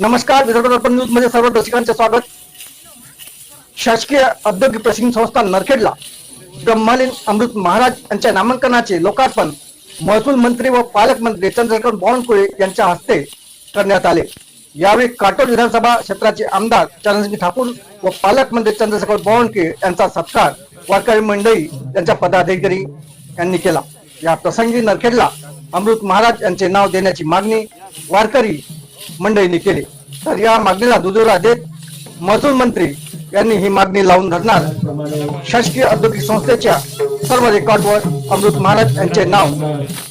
नमस्कार विदर्भ दर्पण न्यूजमध्ये सर्व रसिकांचे स्वागत. शासकीय औद्योगिक प्रशिक्षण संस्था नरखेडला ब्रह्मालीन अमृत महाराज यांच्या नामांकनाचे लोकार्पण महसूल मंत्री व पालकमंत्री चंद्रशेखर बावनकुळे यांच्या हस्ते करण्यात आले. यावेळी काटोल विधानसभा क्षेत्राचे आमदार चरणसिंग ठाकूर व पालकमंत्री चंद्रशेखर बावनकुळे यांचा सत्कार वारकरी मंडळी यांच्या पदाधिकारी यांनी केला. या प्रसंगी नरखेडला अमृत महाराज यांचे नाव देण्याची मागणी वारकरी मंडळींनी केली. तर या मागणीला दुजोरा देत महसूल मंत्री यांनी ही मागणी लावून धरणार. शासकीय औद्योगिक संस्थेच्या सर्व रेकॉर्डवर अमृत महाराज यांचे नाव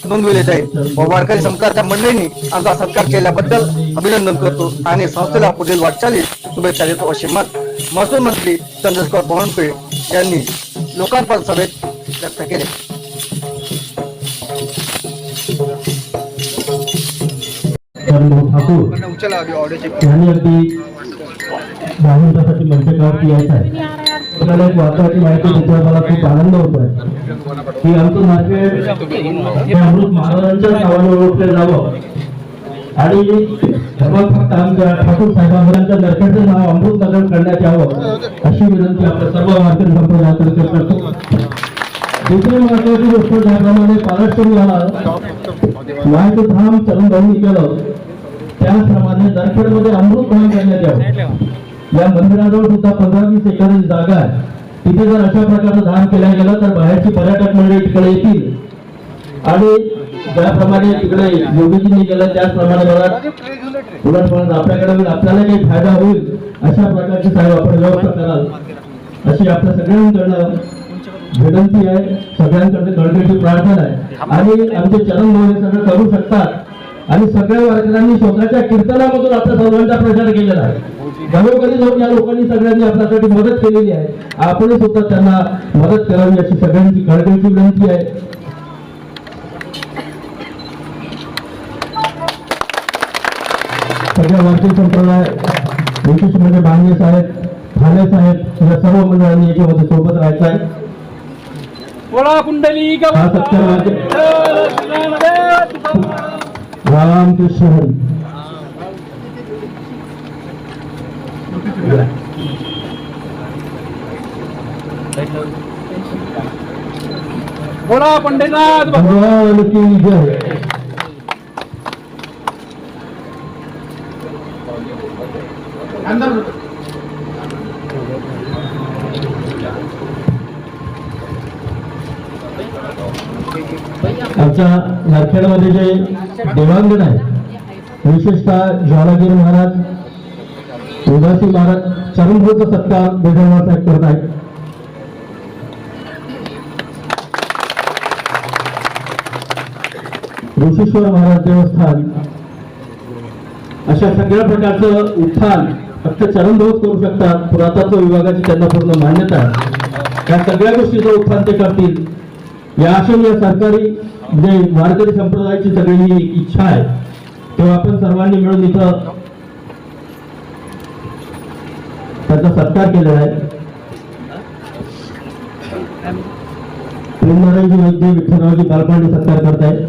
नोंदविले जाईल. व वारकरी संस्थाच्या मंडळींनी आमचा सत्कार केल्याबद्दल अभिनंदन करतो आणि संस्थेला पुढील वाटचालीस शुभेच्छा देतो असे मत महसूल मंत्री चंद्रशेखर बावनकुळे यांनी लोकार्पण सभेत व्यक्त केले. चरणभाऊ ठाकूर यांनी अगदी दहा मिनिटासाठी मंचकावरती यायचं आहे. तुम्हाला एक वास्तवाची माहिती देतो मला खूप आनंद होतोय. की आमचं मार्केट अमृत महाराजांच्या नावाने ओळखलं जावं आणि सर्वात फक्त आमच्या ठाकूर साहेबांच्या नरखेडचं नाव अमृत नगर करण्यात यावं अशी विनंती आपल्या सर्व वारकरी संप्रदायातर्फे करतो. दुसरी महत्वाची गोष्ट ज्याप्रमाणे पालटपूर झाला माहिती धाम चरण भाऊनी केलं त्याचप्रमाणे दरखेडमध्ये अमृत धाम करण्यात यावं. या मंदिराजवळ सुद्धा पंधरा वीस एकर जागा आहे. तिथे जर अशा प्रकारचं धाम केलं गेलं तर बाहेरची पर्यटक मंडळी तिकडे येतील. आणि ज्याप्रमाणे तिकडे योगीजींनी केलं त्याचप्रमाणे मला उलट आपल्याकडे होईल आपल्याला काही फायदा होईल अशा प्रकारची साहेब आपण व्यवस्था कराल. अशी आपल्या सगळ्यांकडनं विनंती आहे सगळ्यांकडे गणगणची प्रार्थना आहे. आणि आमचे चरण मोहरे सगळं करू शकतात. आणि सगळ्या वारकऱ्यांनी स्वतःच्या कीर्तनामधून आपल्या सर्वांचा प्रचार केलेला आहे. घरोघरी जाऊन या लोकांनी सगळ्यांनी आपल्यासाठी मदत केलेली आहे. आपण सुद्धा त्यांना मदत करावी अशी सगळ्यांची गणगणची विनंती आहे. सगळ्या वारकरी संप्रदाय विशेष म्हणजे बांगे साहेब ठाणे साहेब या सर्व मंडळांनी याच्यामध्ये सोबत राहायचं आहे. गोळा कुंडली हा सत्कार वाक्य. रामकृष्ण हरी गोळा पंढरीनाथ भगवान की जय आमच्या नारखेडमध्ये जे देवांगण आहे विशेषतः ज्वालागिरी महाराज उदासी महाराज चरणभूत सत्कार बेदरवार करत आहेत. ऋषेश्वर महाराज देवस्थान अशा सगळ्या प्रकारचं उत्थान फक्त चरणभोज करू शकतात पुरातत्व विभागाची त्यांना पूर्ण मान्यता आहे. या सगळ्या गोष्टीचं उत्थान ते करतील. या अशा या सरकारी जे वारकरी संप्रदायाची सगळी ही इच्छा आहे. तेव्हा आपण सर्वांनी मिळून इथं त्याचा सत्कार केलेला आहे. प्रेमनारायणजी वैद्य विठ्ठलरावजी बालपांडे सत्कार करतायत.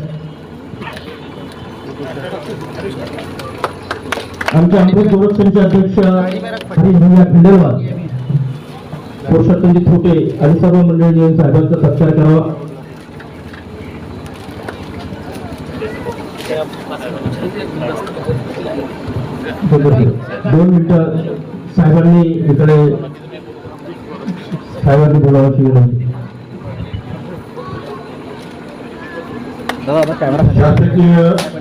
आमचे अमृत संरक्षणचे अध्यक्ष हरिभैया खंडेलवाल पुरुषोत्तमजी थोटे आणि सर्व मंडळी साहेबांचा सत्कार करावा. दोन मिनिटं साहेबांनी इकडे साहेबांनी बोलावाची विनंती. शासकीय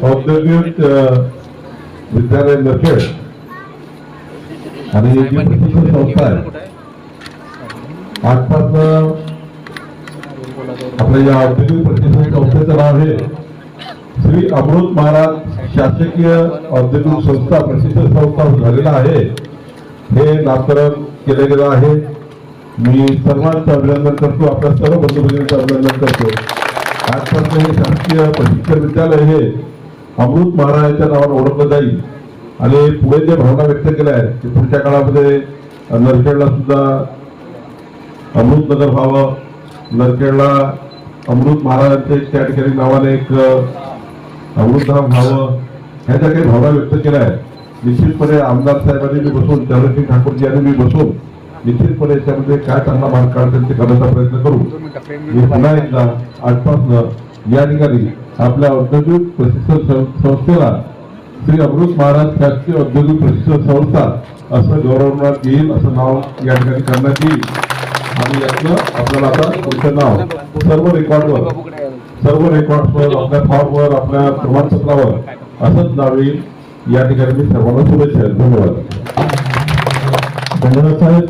औद्योगिक विद्यालय नखेड आणि जी प्रशिक्षण संस्था आहे आजपासून आपल्या या औद्योगिक प्रशिक्षण संस्थेचं नाव हे श्री अमृत महाराज शासकीय औद्योगिक संस्था प्रशिक्षण संस्था झालेला आहे. हे नामकरण केलं गेलं आहे. मी सर्वांचं अभिनंदन करतो आपल्या सर्व बंधू भगिनींचं अभिनंदन करतो. आजपासून हे शासकीय प्रशिक्षण विद्यालय हे अमृत महाराजांच्या नावाने ओळखलं जाईल. आणि पुढे जे भावना व्यक्त केल्या आहेत की पुढच्या काळामध्ये नरखेडला सुद्धा अमृत नगर व्हावं. नरखेडला अमृत महाराजांचे त्या ठिकाणी नावाने एक अ, व्हावं ह्या ज्या काही भावना व्यक्त केल्या आहेत. निश्चितपणे आमदार साहेबांनी मी बसून चंद्रसिंग ठाकूरजी यांनी मी बसून निश्चितपणे याच्यामध्ये काय चांगला मार्ग काढता ते करण्याचा प्रयत्न करू. मी पुन्हा एकदा आजपासून या ठिकाणी आपल्या औद्योगिक प्रशिक्षण संस्थेला श्री अमृत महाराज शासकीय औद्योगिक प्रशिक्षण संस्था असं गौरवण्यात येईल असं नाव या ठिकाणी करण्यात येईल. आणि यातलं आपल्याला आता तुमचं नाव सर्व रेकॉर्डवर सर्व रेकॉर्डवर आपल्या फॉर्मवर आपल्या प्रमाणपत्रावर असंच नाव येईल या ठिकाणी मी सर्वांना शुभेच्छा धन्यवाद. धन्यवाद साहेब.